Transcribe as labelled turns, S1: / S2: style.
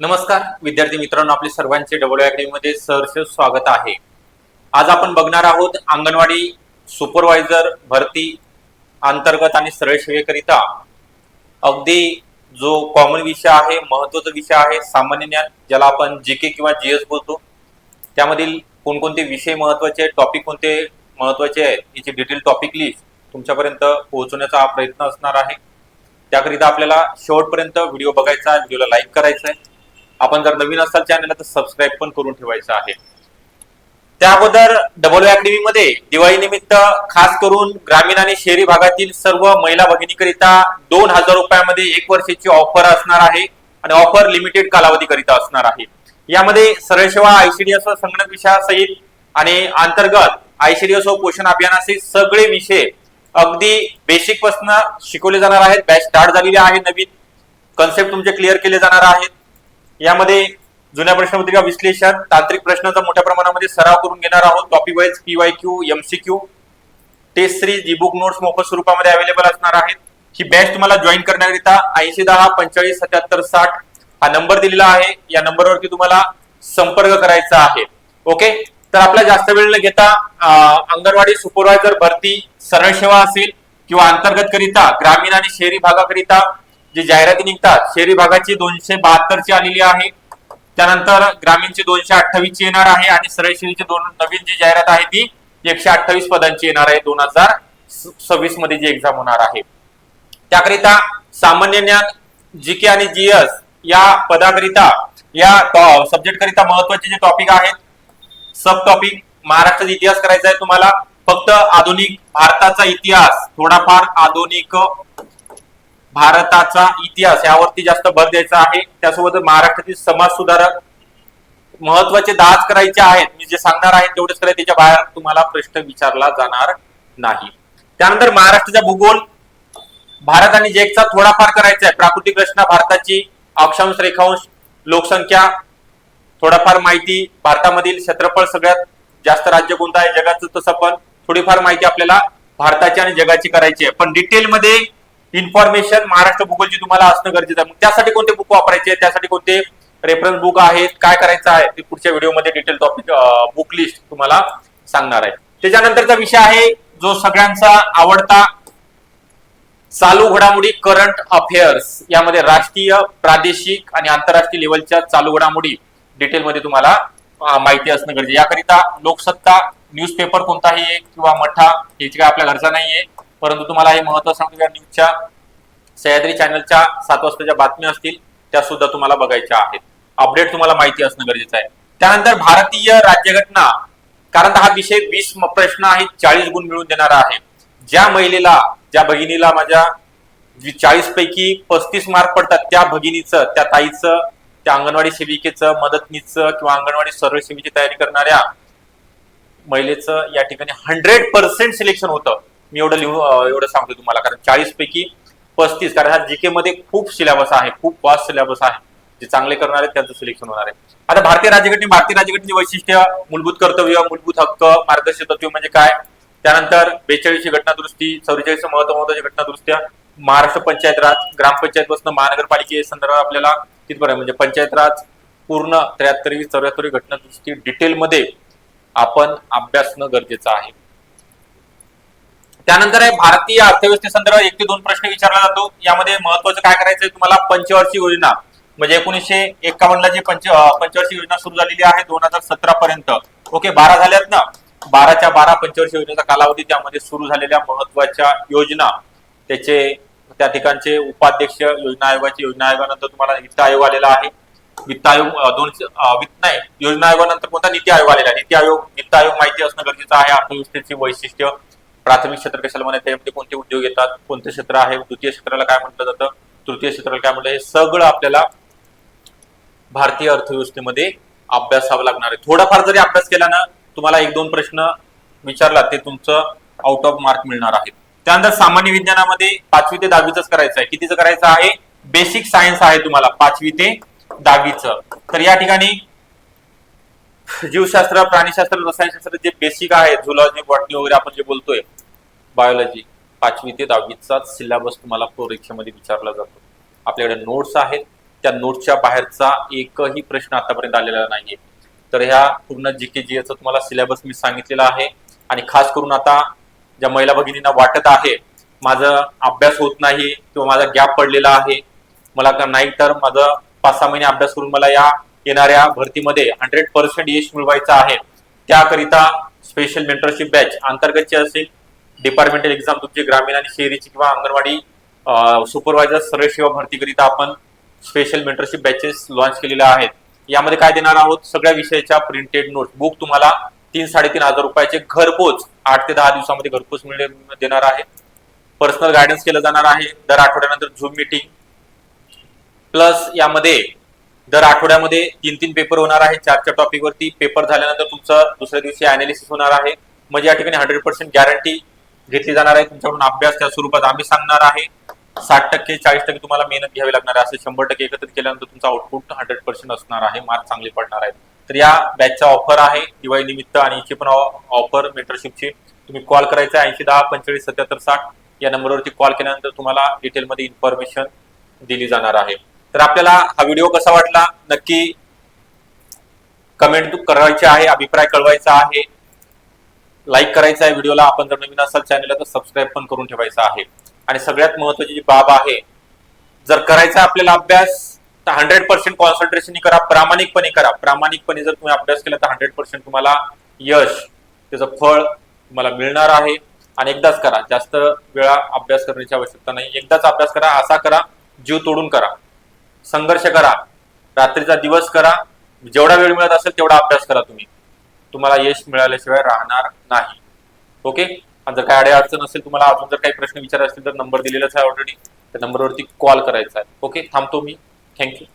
S1: नमस्कार विद्यार्थी मित्रांनो आपले सर्वांचे डबल अकॅडमीमध्ये सहर्ष स्वागत आहे. आज आपण बघणार आहोत अंगणवाडी सुपरवायझर भरती अंतर्गत आणि सरळ सेवेकरिता. अगदी जो कॉमन विषय आहे महत्त्वाचा विषय आहे सामान्य ज्ञान ज्याला आपण जी के किंवा जीएस बोलतो. त्यामधील कोणकोणते विषय महत्त्वाचे टॉपिक कोणते महत्त्वाचे आहेत याची डिटेल टॉपिक लिस्ट तुमच्यापर्यंत पोहोचवण्याचा हा प्रयत्न असणार आहे. त्याकरिता आपल्याला शेवटपर्यंत व्हिडिओ बघायचा आहे व्हिडिओला लाईक करायचा आहे. आपण जर नवीन असाल चॅनलला तर सबस्क्राईब पण करून ठेवायचं आहे. त्या अगोदर डबल अकॅडमी मध्ये दिवाळी निमित्त खास करून ग्रामीण आणि शहरी भागातील सर्व महिला भगिनीकरिता दोन हजार रुपयामध्ये एक वर्षाची ऑफर असणार आहे आणि ऑफर लिमिटेड कालावधीकरिता असणार आहे. यामध्ये सरळ सेवा आयसीडीएस संगणक विषयासहित आणि अंतर्गत आयसीडीएस व पोषण अभियानाचे सगळे विषय अगदी बेसिकपासून शिकवले जाणार आहेत. बॅच स्टार्ट झालेली आहे नवीन. कन्सेप्ट तुमचे क्लिअर केले जाणार आहेत. यामध्ये जुन्या प्रश्नपत्रिका विश्लेषण तांत्रिक प्रश्नांचा मोठ्या प्रमाणामध्ये सराव करून घेणार आहोत. Topic wise PY Q MCQ test series e book notes मोफत स्वरूपामध्ये अवेलेबल असणार आहेत. ही बॅच तुम्हाला जॉईन करण्याकरिता ऐंशी दहा पंचेचाळीस सत्याहत्तर साठ हा नंबर दिलेला आहे. या नंबरवरती तुम्हाला संपर्क करायचा आहे. ओके तर आपला जास्त वेळ न घेता अंगणवाडी सुपरवायझर भरती सरळ सेवा असेल किंवा अंतर्गत करिता ग्रामीण आणि शहरी भागाकरिता जे जाहिराती निघतात शहरी भागाची दोनशे बहात्तरची आलेली आहे. त्यानंतर ग्रामीणची दोनशे अठ्ठावीस ची येणार आहे आणि सरळशिरीची दोन नवीन जी जाहिरात आहे ती एकशे अठ्ठावीस पदांची येणार आहे. दोन हजार सव्वीसमध्ये जी एक्झाम होणार आहे. त्याकरिता सामान्य ज्ञान जी के आणि जीएस या पदाकरिता या सब्जेक्ट करिता महत्त्वाचे जे टॉपिक आहेत सब टॉपिक महाराष्ट्राचा इतिहास करायचा आहे तुम्हाला. फक्त आधुनिक भारताचा इतिहास थोडाफार आधुनिक भारताचा इतिहास यावरती जास्त भर द्यायचा आहे. त्यासोबत महाराष्ट्रातील समाज सुधारक महत्त्वाचे दाज करायचे आहेत. मी जे सांगणार आहे तेवढेच करायचे त्याच्या बाहेर तुम्हाला प्रश्न विचारला जाणार नाही. त्यानंतर महाराष्ट्राचा भूगोल. भारत आणि जगचा थोडाफार करायचा आहे. प्राकृतिक रचना भारताची अक्षांश रेखांश लोकसंख्या थोडाफार माहिती भारतामधील क्षेत्रफळ सगळ्यात जास्त राज्य कोणतं आहे? जगाचं तसं पण थोडीफार माहिती आपल्याला भारताची आणि जगाची करायची आहे. पण डिटेलमध्ये इन्फॉर्मेशन महाराष्ट्र भूगोलची तुम्हाला असणं गरजेचं आहे. त्यासाठी कोणते बुक वापरायचे? त्यासाठी कोणते रेफरन्स बुक आहेत? काय करायचं आहे? ते पुढच्या व्हिडिओमध्ये डिटेल टॉपिक बुक लिस्ट तुम्हाला सांगणार आहे. त्याच्यानंतरचा विषय आहे जो सगळ्यांचा आवडता चालू घडामोडी करंट अफेअर्स यामध्ये राष्ट्रीय प्रादेशिक आणि आंतरराष्ट्रीय लेवलच्या चालू घडामोडी डिटेलमध्ये तुम्हाला माहिती असणं गरजेचं याकरिता लोकसत्ता न्यूजपेपर कोणताही एक किंवा मठा याची काय आपल्या घरचा नाहीये परंतु तुम्हाला हे महत्त्व सांगतो या न्यूजच्या सह्याद्री चॅनलच्या सात वाजताच्या बातम्या असतील त्या सुद्धा तुम्हाला बघायच्या आहेत. अपडेट तुम्हाला माहिती असणं गरजेचं आहे. त्यानंतर भारतीय राज्यघटना कारण हा विषय वीस प्रश्न आहे चाळीस गुण मिळवून देणारा आहे. ज्या महिलेला ज्या भगिनीला माझ्या चाळीस पैकी पस्तीस मार्क पडतात त्या भगिनीचं त्या ताईचं त्या अंगणवाडी सेविकेचं मदतनीचं किंवा अंगणवाडी सर्व सेवेची तयारी करणाऱ्या महिलेचं या ठिकाणी हंड्रेड पर्सेंट सिलेक्शन होतं. मी एवढं लिहू एवढं सांगतो तुम्हाला कारण चाळीस पैकी पस्तीस कारण हा जीके मध्ये खूप सिलेबस आहे खूप वास्ट सिलेबस आहे जे चांगले करणार आहेत त्यांचं सिलेक्शन होणार आहे. आता भारतीय राज्यघटने भारतीय राज्यघटनेची वैशिष्ट्य मूलभूत कर्तव्य मूलभूत हक्क मार्गदर्शक तत्व म्हणजे काय? त्यानंतर बेचाळीसची घटना दुरुस्ती चौवेचाळीस महत्त्व महत्वाची घटना दुरुस्त्या महाराष्ट्र पंचायत राज ग्रामपंचायत पासून महानगरपालिके संदर्भात आपल्याला तिथपर्यंत म्हणजे पंचायत राज पूर्ण त्र्याहत्तरवी चौऱ्याहत्तरवी घटना दुरुस्ती डिटेलमध्ये आपण अभ्यासणं गरजेचं आहे. त्यानंतर आहे भारतीय अर्थव्यवस्थेसंदर्भात एक ते दोन प्रश्न विचारला जातो. यामध्ये महत्वाचं काय करायचंय? तुम्हाला पंचवर्षीय योजना म्हणजे एकोणीसशे एकावन्नला जी पंच पंचवर्षीय योजना सुरू झालेली आहे दोन हजार सतरा पर्यंत ओके बारा झाल्यात ना? बाराच्या बारा पंचवर्षीय योजनेचा कालावधी त्यामध्ये सुरू झालेल्या महत्त्वाच्या योजना. त्याचे त्या ठिकाणचे उपाध्यक्ष योजना आयोगाचे योजना आयोगानंतर तुम्हाला वित्त आयोग आलेला आहे. वित्त आयोग दोन वित्त नाही योजना आयोगानंतर कोणता नीती आयोग आलेला आहे? नीती आयोग वित्त आयोग माहिती असणं गरजेचं आहे अर्थव्यवस्थेची वैशिष्ट्य. प्राथमिक क्षेत्र कशाला म्हणते यामध्ये म्हणजे कोणते उद्योग येतात? कोणते क्षेत्र आहे? द्वितीय क्षेत्राला काय म्हटलं जातं? तृतीय क्षेत्राला काय म्हटलं? हे सगळं आपल्याला भारतीय अर्थव्यवस्थेमध्ये अभ्यासावं लागणार आहे. थोडाफार जरी अभ्यास केला ना तुम्हाला एक दोन प्रश्न विचारला ते तुमचं आउट ऑफ मार्क मिळणार आहे त्यानंतर सामान्य विज्ञानामध्ये पाचवी ते दहावीच करायचं आहे. कितीचं करायचं आहे? बेसिक सायन्स आहे तुम्हाला पाचवी ते दहावीचं. तर या ठिकाणी जीवशास्त्र प्राणीशास्त्र रसायनशास्त्र जे बेसिक आहे झुलॉजी बॉटनी वगैरे आपण जे बोलतोय बायोलॉजी पाचवी ते दहावीचा सिलेबस तुम्हाला परीक्षेमध्ये विचारला जातो. आपल्याकडे नोट्स आहेत. त्या नोट्सच्या बाहेरचा एकही प्रश्न आतापर्यंत आलेला नाहीये. तर ह्या पूर्ण जी के जी तुम्हाला सिलेबस मी सांगितलेला आहे. आणि खास करून आता ज्या महिला भगिनींना वाटत आहे माझा अभ्यास होत नाही किंवा माझा गॅप पडलेला आहे मला का नाही तर माझं पाच सहा महिने अभ्यास करून मला या येणाऱ्या भरतीमध्ये हंड्रेड पर्सेंट यश मिळवायचं आहे. त्याकरिता स्पेशल मेंटरशिप बॅच अंतर्गतची असेल डिपार्टमेंटल एक्झाम तुमची ग्रामीण आणि शहरीची किंवा अंगणवाडी सुपरवायझर सर्व सेवा भरतीकरिता आपण स्पेशल मेंटरशिप बॅचेस लॉन्च केलेल्या आहेत. यामध्ये काय देणार आहोत? सगळ्या विषयाच्या प्रिंटेड नोट बुक तुम्हाला तीन साडेतीन हजार रुपयाचे घरपोच आठ ते दहा दिवसामध्ये घरपोच मिळणे देणार आहे. पर्सनल गायडन्स केलं जाणार आहे. दर आठवड्यानंतर झूम मिटिंग प्लस यामध्ये दर आठवड्यामध्ये तीन तीन पेपर होणार आहे. चार चार टॉपिकवरती पेपर झाल्यानंतर तुमचं दुसऱ्या दिवशी अनालिसिस होणार आहे. म्हणजे या ठिकाणी हंड्रेड पर्सेंट गॅरंटी घेतली जाणार आहे. तुमच्याकडून अभ्यास त्या स्वरूपात आम्ही सांगणार आहे. साठ टक्के चाळीस टक्के तुम्हाला मेहनत घ्यावी लागणार आहे. असे शंभर टक्के एकत्रित केल्यानंतर तुमचा आउटपुट हंड्रेड पर्सेंट असणार आहे. मार्क चांगले पडणार आहेत. तर या बॅचचा ऑफर आहे. दिवाळी निमित्त आणि याची पण ऑफर मेंटरशिपची तुम्ही कॉल करायचा ऐंशी दहा पंचेचाळीस सत्याहत्तर साठ या नंबरवरती कॉल केल्यानंतर तुम्हाला डिटेलमध्ये इन्फॉर्मेशन दिली जाणार आहे. तर आपल्याला हा व्हिडिओ कसा वाटला? नक्की कमेंट करायचे आहे. अभिप्राय कळवायचा आहे. लाईक करायचा आहे व्हिडिओला. आपण जर नवीन असाल चॅनलला तर सबस्क्राईब पण करून ठेवायचा आहे. आणि सगळ्यात महत्वाची जी बाब आहे जर करायचा आपल्याला अभ्यास तर हंड्रेड पर्सेंट कॉन्सन्ट्रेशन करा. प्रामाणिकपणे करा. प्रामाणिकपणे जर तुम्ही अभ्यास केला तर हंड्रेड पर्सेंट तुम्हाला यश त्याचं फळ तुम्हाला मिळणार आहे. आणि एकदाच करा. जास्त वेळा अभ्यास करण्याची आवश्यकता नाही. एकदाच अभ्यास करा असा करा जीव तोडून करा. संघर्ष करा. रात्रीचा दिवस करा. जेवढा वेळ मिळत असेल तेवढा अभ्यास करा तुम्ही. तुम्हाला यश मिळाल्याशिवाय राहणार नाही. ओके जर काय अडे अडचण असेल तुम्हाला अजून जर काही प्रश्न विचारायचे असतील तर नंबर दिलेलाच आहे ऑलरेडी त्या नंबरवरती कॉल करायचा आहे. ओके थांबतो मी. थँक्यू